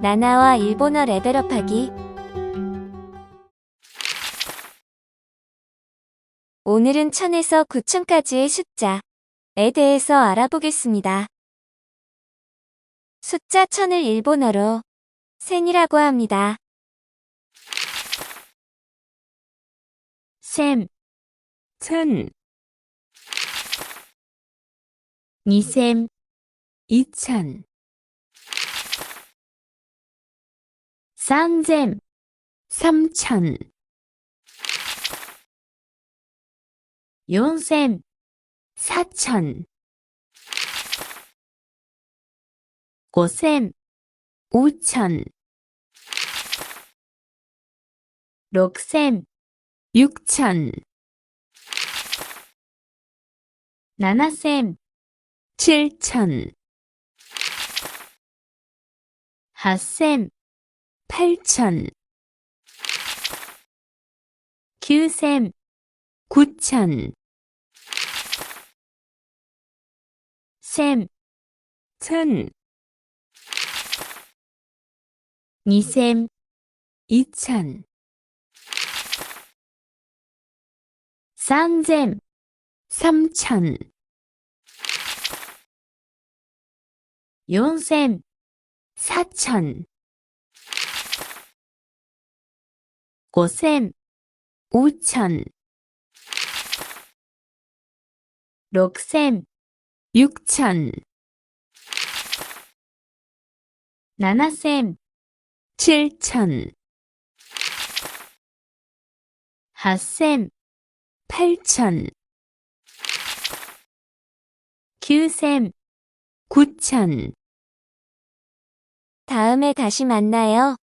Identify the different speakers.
Speaker 1: 나나와 일본어 레벨업하기. 오늘은 1000에서 9000까지의 숫자에 대해서 알아보겠습니다. 숫자 1000을 일본어로 센이라고 합니다. 셈,
Speaker 2: 천,
Speaker 1: 이셈,
Speaker 2: 이천,
Speaker 1: 삼셈,
Speaker 2: 삼천,
Speaker 1: 용셈,
Speaker 2: 사천,
Speaker 1: 오셈,
Speaker 2: 오천,
Speaker 1: 록셈,
Speaker 2: 육천,
Speaker 1: 나나셈,
Speaker 2: 칠천,
Speaker 1: 핫셈,
Speaker 2: 팔천,
Speaker 1: 규셈,
Speaker 2: 구천,
Speaker 1: 셈,
Speaker 2: 천,
Speaker 1: 이셈,
Speaker 2: 이천,
Speaker 1: 삼셈,
Speaker 2: 삼천,
Speaker 1: 용셈,
Speaker 2: 사천,
Speaker 1: 오셈,
Speaker 2: 오천,
Speaker 1: 록셈,
Speaker 2: 육천,
Speaker 1: 나나셈,
Speaker 2: 칠천,
Speaker 1: 핫셈,
Speaker 2: 팔천,
Speaker 1: 규셈.
Speaker 2: 구천.
Speaker 1: 다음에 다시 만나요.